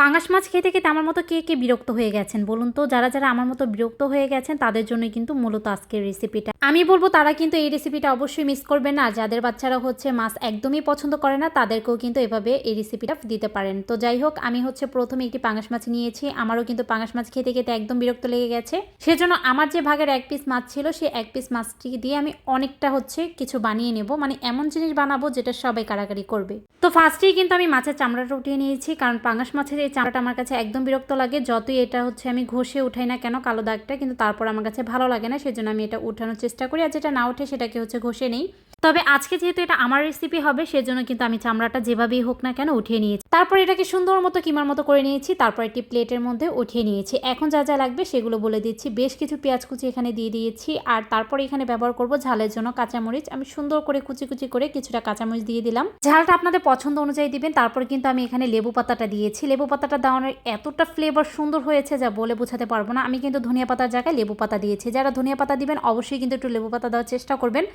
পাঙাশ মাছ খেতে খেতে আমার মতো কে কে বিরক্ত হয়ে গেছেন বলুন তো? যারা যারা আমার মতো বিরক্ত হয়ে গেছেন, তাদের জন্য কিন্তু মূলত আজকের রেসিপিটা আমি বলব তারা কিন্তু এই রেসিপিটা অবশ্যই মিস করবেন না। যাদের বাচ্চারা হচ্ছে মাছ একদমই পছন্দ করে না, তাদেরকেও কিন্তু এভাবে এই রেসিপিটা দিতে পারেন। তো যাই হোক, আমি হচ্ছে প্রথমে একটি পাঙাশ মাছ নিয়েছি। আমারও কিন্তু পাঙাশ মাছ খেতে খেতে একদম বিরক্ত লেগে গেছে। সেজন্য আমার যে ভাগের এক পিস মাছ ছিল, সেই এক পিস মাছটি দিয়ে আমি অনেকটা হচ্ছে কিছু বানিয়ে নেব। মানে এমন জিনিস বানাবো যেটা সবাই কারাকারি করবে। তো ফার্স্টেই কিন্তু আমি মাছের চামড়াটা উঠিয়ে নিয়েছি, কারণ পাঙাশ মাছের এই চামড়াটা আমার কাছে একদম বিরক্ত লাগে। যতই এটা হচ্ছে আমি ঘষে উঠাই না কেন কালো দাগটা, কিন্তু তারপর আমার কাছে ভালো লাগে না, সেজন্য আমি এটা উঠানোর চেষ্টা করি। আর যেটা না উঠে সেটাকে হচ্ছে ঘষে নেই। তবে আজকে যেহেতু এটা আমার রেসিপি হবে, সেজন্য কিন্তু আমি চামড়াটা যেভাবেই হোক না কেন উঠিয়ে নিয়েছি। তারপর এটাকে সুন্দর মতো কিমার মতো করে নিয়েছি, তারপর একটি প্লেটের মধ্যে উঠিয়ে নিয়েছি। এখন যা যা লাগবে সেগুলো বলে দিচ্ছি। বেশ কিছু পেঁয়াজ কুচি এখানে দিয়ে দিয়েছি। আর তারপর এখানে ব্যবহার করব ঝালের জন্য কাঁচামরিচ। আমি সুন্দর করে কুচি কুচি করে কিছুটা কাঁচামরিচ দিয়ে দিলাম। ঝালটা আপনাদের পছন্দ অনুযায়ী দিবেন। তারপর কিন্তু আমি এখানে লেবু পাতাটা দিয়েছি। লেবু পাতাটা দেওয়ানোর এতটা ফ্লেভার সুন্দর হয়েছে যা বলে বোঝাতে পারব না। আমি কিন্তু ধনিয়া পাতার জায়গায় লেবু পাতা দিয়েছি। যারা ধনিয়া পাতা দিবেন, অবশ্যই কিন্তু একটু লেবু পাতা দেওয়ার চেষ্টা করবেন।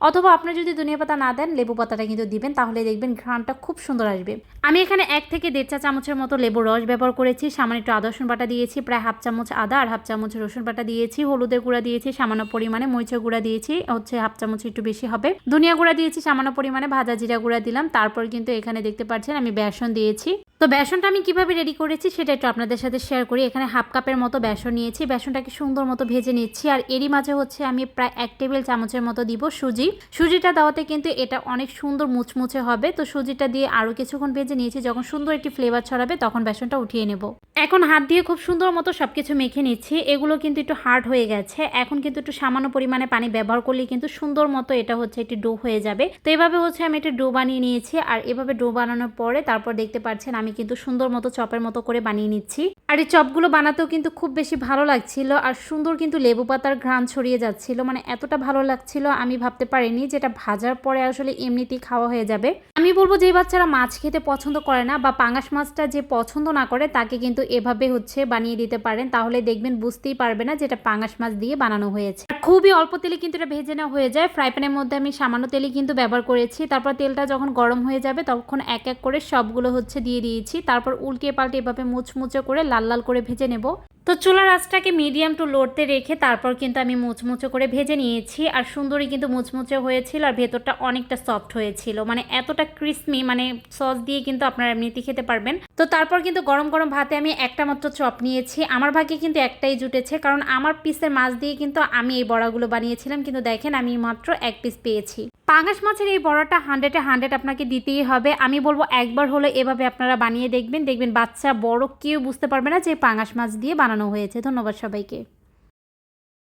অথবা আপনি যদি ধনিয়া পাতা না দেন, লেবু পাতাটা কিন্তু দিবেন, তাহলে দেখবেন ঘ্রাণটা খুব সুন্দর আসবে। আমি এখানে এক থেকে দেড় চা চামচের মতো লেবুর রস ব্যবহার করেছি, সামান্য একটু আদা রসুন বাটা দিয়েছি, প্রায় হাফ চামচ আদা আর হাফ চামচ রসুন বাটা দিয়েছি, হলুদের গুঁড়া দিয়েছি, সামান্য পরিমাণে মরিচের গুঁড়া দিয়েছি, হচ্ছে হাফ চামচ একটু বেশি হবে। ধনিয়া গুঁড়া দিয়েছি, সামান্য পরিমাণে ভাজা জিরা গুঁড়া দিলাম, তারপর কিন্তু এখানে দেখতে পাচ্ছেন আমি বেসন দিয়েছি। তো বেসনটা আমি কীভাবে রেডি করেছি সেটা একটু আপনাদের সাথে শেয়ার করি। এখানে হাফ কাপের মতো বেসন নিয়েছি। বেসনটাকে সুন্দর মতো ভেজে নিচ্ছি। আর এরই মাঝে হচ্ছে আমি প্রায় এক টেবিল চামচের মতো দিব সুজি। সুজিটা দেওয়াতে কিন্তু এটা অনেক সুন্দর মুচমুচে হবে। তো সুজিটা দিয়ে আরও কিছুক্ষণ ভেজে নিয়েছি। যখন সুন্দর একটি ফ্লেভার ছড়াবে তখন বেসনটা উঠিয়ে নেব। এখন হাত দিয়ে খুব সুন্দর মতো সব কিছু মেখে নিচ্ছি। এগুলো কিন্তু একটু হার্ড হয়ে গেছে। এখন কিন্তু একটু সামান্য পরিমাণে পানি ব্যবহার করলে কিন্তু সুন্দর মতো এটা হচ্ছে একটি ডো হয়ে যাবে। তো এভাবে হচ্ছে আমি একটা ডো বানিয়ে নিয়েছি। আর এভাবে ডো বানানোর পরে তারপর দেখতে পাচ্ছেন আমি কিন্তু সুন্দর মতো চপের মতো করে বানিয়ে নিচ্ছি। আর এই চপগুলো বানাতেও কিন্তু খুব বেশি ভালো লাগছিল আর সুন্দর কিন্তু লেবু পাতার ঘ্রাণ ছড়িয়ে যাচ্ছিল। মানে এতটা ভালো লাগছিল আমি ভাবতে পারিনি যেটা ভাজার পরে আসলে এমনিতেই খাওয়া হয়ে যাবে। আমি বলব যে বাচ্চারা মাছ খেতে পছন্দ করে না বা পাঙাশ মাছটা যে পছন্দ না করে তাকে কিন্তু এভাবে হচ্ছে বানিয়ে দিতে পারেন। তাহলে দেখবেন বুঝতেই পারবে না যেটা পাঙাশ মাছ দিয়ে বানানো হয়েছে। খুবই অল্প তেলে কিন্তু এটা ভেজে নেওয়া হয়ে যায়। ফ্রাই প্যানের মধ্যে আমি সামান্য তেলে কিন্তু ব্যবহার করেছি। তারপর তেলটা যখন গরম হয়ে যাবে তখন এক এক করে সবগুলো হচ্ছে দিয়ে দিয়ে দিয়েছি, তারপর উল্টিয়ে পাল্টে এভাবে মুচমুচে করে লাল লাল করে ভেজে নেব। তো চুলার আঁচটাকে মিডিয়াম টু লোডতে রেখে তারপর কিন্তু আমি মুচমুচে করে ভেজে নিয়েছি, আর সুন্দরই কিন্তু মুচমুচে হয়েছিল আর ভেতরটা অনেকটা সফট হয়েছিল। মানে এতটা ক্রিসমি মানে সস দিয়ে কিন্তু আপনারা এমনিতে খেতে পারবেন। তো তারপর কিন্তু গরম গরম ভাতে আমি একটা মাত্র চপ নিয়েছি। আমার ভাগে কিন্তু একটাই জুটেছে, কারণ আমার পিসের মাছ দিয়ে কিন্তু আমি এই বড়াগুলো বানিয়েছিলাম। কিন্তু দেখেন আমি মাত্র এক পিস পেয়েছি। পাঙাশ মাছের এই বড়াটা হান্ড্রেডে হান্ড্রেড আপনাকে দিতেই হবে। আমি বলব একবার হলে এভাবে আপনারা বানিয়ে দেখবেন দেখবেন বাচ্চা বড় কেউ বুঝতে পারবে না যে পাঙাশ মাছ দিয়ে বানানো হয়েছে। ধন্যবাদ সবাইকে।